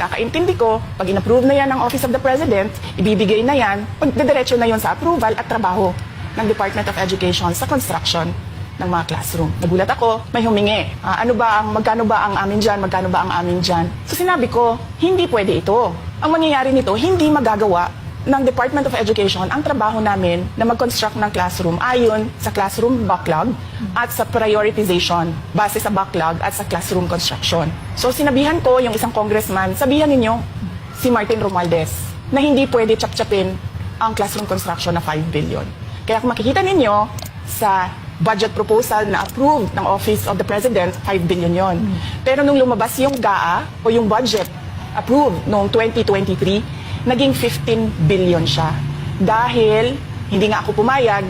pagkakaintindi ko, pag in-approve na yan ng Office of the President, ibibigay na yan, pagdidiretso na yon sa approval at trabaho ng Department of Education sa construction ng mga classroom. Nagulat ako, may humingi. Ah, ano ba ang, magkano ba ang amin dyan, magkano ba ang amin dyan? So sinabi ko, hindi pwede ito. Ang mangyayari nito, hindi magagawa ng Department of Education ang trabaho namin na mag-construct ng classroom ayon sa classroom backlog at sa prioritization base sa backlog at sa classroom construction. So sinabihan ko yung isang congressman, sabihan ninyo si Martin Romualdez na hindi pwede chap-chapin ang classroom construction na 5 billion. Kaya kung makikita ninyo sa budget proposal na approved ng Office of the President, 5 billion yon. Pero nung lumabas yung GAA o yung budget approved noong 2023, naging 15 billion siya. Dahil hindi nga ako pumayag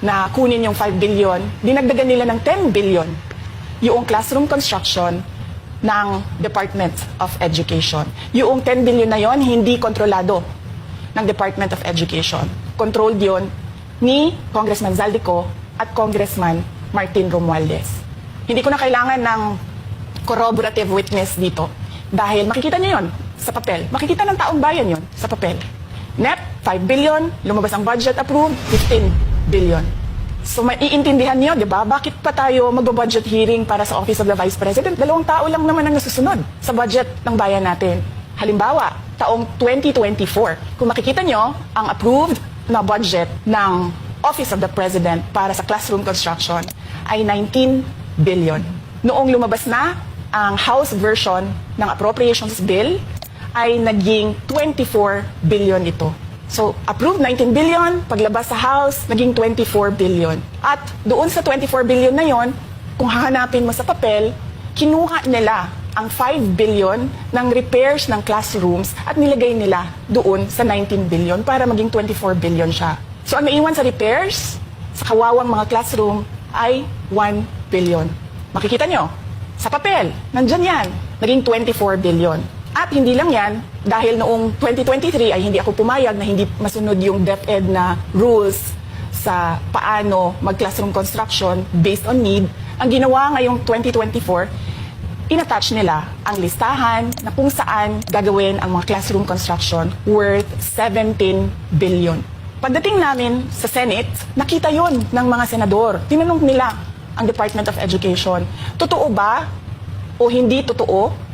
na kunin yung 5 billion, dinagdagan nila ng 10 billion yung classroom construction ng Department of Education. Yung 10 billion na yon hindi kontrolado ng Department of Education. Controlled yon ni Congressman Zaldico at Congressman Martin Romualdez. Hindi ko na kailangan ng corroborative witness dito dahil makikita niyo yon sa papel. Makikita ng taong bayan yon sa papel. NEP, 5 billion. Lumabas ang budget approved, 15 billion. So maiintindihan niyo, di ba? Bakit pa tayo magbo-budget hearing para sa Office of the Vice President? Dalawang tao lang naman ang nasusunod sa budget ng bayan natin. Halimbawa, taong 2024, kung makikita niyo, ang approved na budget ng Office of the President para sa classroom construction ay 19 billion. Noong lumabas na ang House version ng Appropriations Bill, ay naging 24 billion ito. So, approved 19 billion, paglabas sa House, naging 24 billion. At doon sa 24 billion na yon, kung hahanapin mo sa papel, kinuha nila ang 5 billion ng repairs ng classrooms at nilagay nila doon sa 19 billion para maging 24 billion siya. So, ang naiwan sa repairs, sa kawawang mga classroom, ay 1 billion. Makikita nyo, sa papel, nandyan yan, naging 24 billion. At hindi lang yan, dahil noong 2023 ay hindi ako pumayag na hindi masunod yung DepEd na rules sa paano mag-classroom construction based on need. Ang ginawa ngayong 2024, inattach nila ang listahan na kung saan gagawin ang mga classroom construction worth 17 billion. Pagdating namin sa Senate, nakita yon ng mga senador. Tinanong nila ang Department of Education, totoo ba o hindi totoo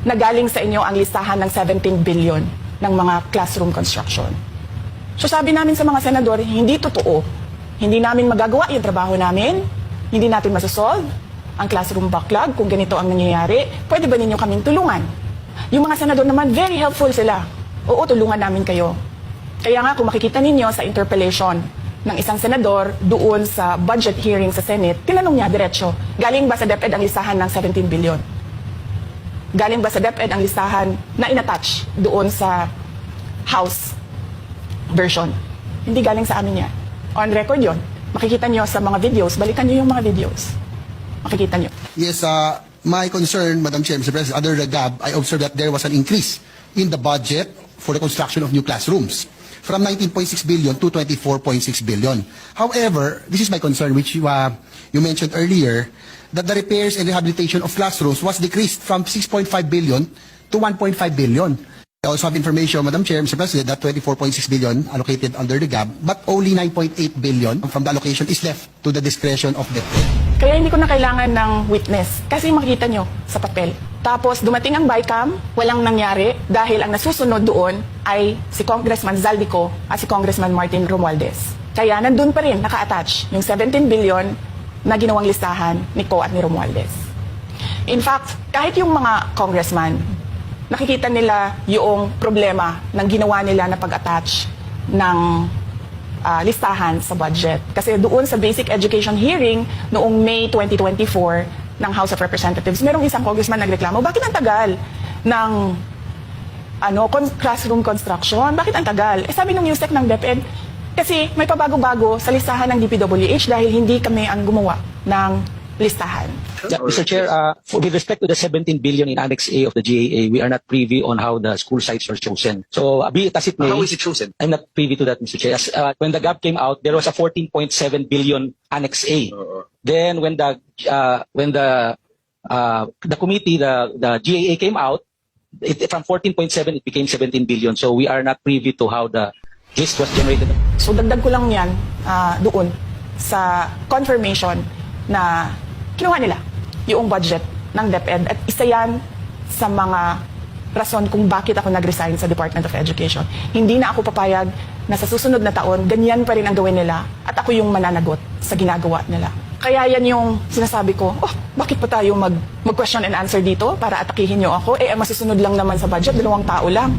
na galing sa inyo ang listahan ng 17 billion ng mga classroom construction. So sabi namin sa mga senador, hindi totoo. Hindi namin magagawa yung trabaho namin. Hindi natin masasolve ang classroom backlog kung ganito ang nangyayari. Pwede ba ninyo kaming tulungan? Yung mga senador naman, very helpful sila. Oo, tulungan namin kayo. Kaya nga, kung makikita ninyo sa interpellation ng isang senador doon sa budget hearing sa Senate, tinanong niya diretsyo, galing ba sa DepEd ang listahan ng 17 billion? Galing ba sa DepEd ang listahan na inattach doon sa House version. Hindi galing sa amin yan. On record yon. Makikita nyo sa mga videos, balikan nyo yung mga videos. Makikita nyo. Yes, uh, my concern, Madam Chair, Mr. President, under the GAB, I observed that there was an increase in the budget for the construction of new classrooms from 19.6 billion to 24.6 billion. However, this is my concern, which you, uh, you mentioned earlier, that the repairs and rehabilitation of classrooms was decreased from 6.5 billion to 1.5 billion. I also have information, Madam Chair, Mr. President, that 24.6 billion allocated under the GAB, but only 9.8 billion from the allocation is left to the discretion of the Kaya hindi ko na kailangan ng witness kasi makikita nyo sa papel. Tapos dumating ang BICAM, walang nangyari dahil ang nasusunod doon ay si Congressman Zaldico at si Congressman Martin Romualdez. Kaya nandun pa rin naka-attach yung 17 billion na ginawang listahan ni Co at ni Romualdez. In fact, kahit yung mga congressman, nakikita nila yung problema ng ginawa nila na pag-attach ng ah, listahan sa budget. Kasi doon sa basic education hearing noong May 2024 ng House of Representatives, merong isang congressman nagreklamo, bakit ang tagal ng ano, classroom construction? Bakit ang tagal? Eh sabi ng USEC ng DepEd, kasi may pabago-bago sa listahan ng DPWH dahil hindi kami ang gumawa ng listahan. Yeah, Mr. Chair, uh, with respect to the 17 billion in Annex A of the GAA, we are not privy on how the school sites are chosen. So, uh, be it as it may, How is it chosen? I'm not privy to that, Mr. Chair. As, uh, when the GAP came out, there was a 14.7 billion Annex A. Oo. Then, when the uh, when the uh, the committee, the the GAA came out, it, from 14.7 it became 17 billion. So we are not privy to how the gist was generated. So dagdag ko lang yan ah, doon sa confirmation na kinuha nila yung budget ng DepEd at isa yan sa mga rason kung bakit ako nag-resign sa Department of Education. Hindi na ako papayag na sa susunod na taon, ganyan pa rin ang gawin nila at ako yung mananagot sa ginagawa nila. Kaya yan yung sinasabi ko, oh, bakit pa tayo mag, mag-question and answer dito para atakihin nyo ako? Eh, ang masusunod lang naman sa budget, dalawang tao lang.